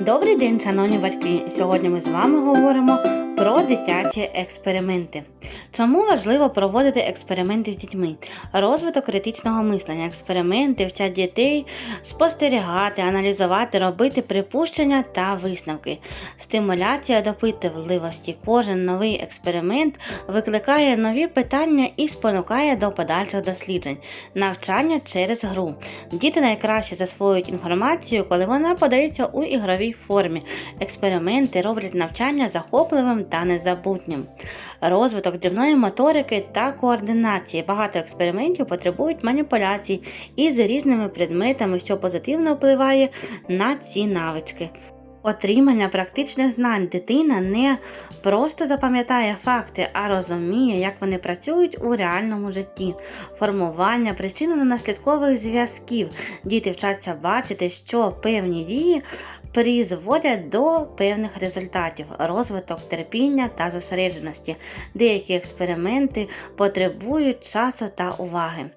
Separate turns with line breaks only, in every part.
Добрий день, шановні батьки! Сьогодні ми з вами говоримо про дитячі експерименти. Чому важливо проводити експерименти з дітьми? Розвиток критичного мислення, експерименти вчать дітей спостерігати, аналізувати, робити припущення та висновки. Стимуляція допитливості. Кожен новий експеримент викликає нові питання і спонукає до подальших досліджень, навчання через гру. Діти найкраще засвоюють інформацію, коли вона подається у ігровій формі. Експерименти роблять навчання захопливим та незабутнім. Розвиток дрібної моторики та координації. Багато експериментів потребують маніпуляцій із різними предметами, що позитивно впливає на ці навички. Отримання практичних знань дитина не просто запам'ятає факти, а розуміє, як вони працюють у реальному житті. Формування причинно-наслідкових зв'язків. Діти вчаться бачити, що певні дії призводять до певних результатів, розвиток терпіння та зосередженості. Деякі експерименти потребують часу та уваги.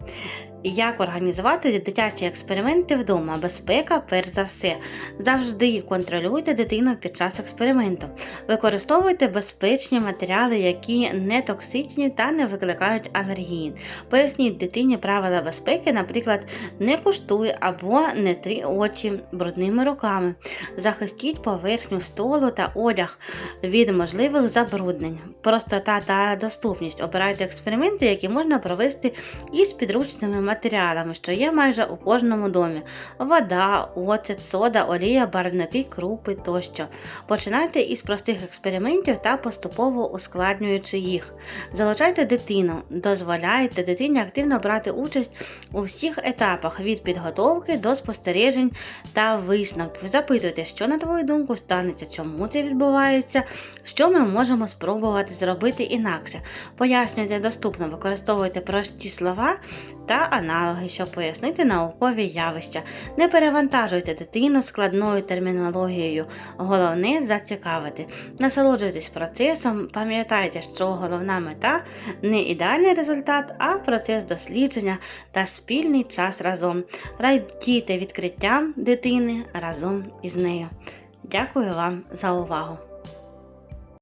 Як організувати дитячі експерименти вдома? Безпека, перш за все. Завжди контролюйте дитину під час експерименту. Використовуйте безпечні матеріали, які не токсичні та не викликають алергії. Поясніть дитині правила безпеки, наприклад, не куштуй або не трі очі брудними руками. Захистіть поверхню столу та одяг від можливих забруднень. Простота та доступність. Обирайте експерименти, які можна провести із підручними матеріалами, що є майже у кожному домі: вода, оцет, сода, олія, барвники, крупи тощо. Починайте із простих експериментів та поступово ускладнюючи їх. Залучайте дитину, дозволяйте дитині активно брати участь у всіх етапах від підготовки до спостережень та висновків. Запитуйте, що на твою думку станеться, чому це відбувається, що ми можемо спробувати зробити інакше. Пояснюйте доступно, використовуйте прості слова та аналоги, щоб пояснити наукові явища. Не перевантажуйте дитину складною термінологією. Головне зацікавити. Насолоджуйтесь процесом, пам'ятайте, що головна мета не ідеальний результат, а процес дослідження та спільний час разом. Радійте відкриттям дитини разом із нею. Дякую вам за увагу!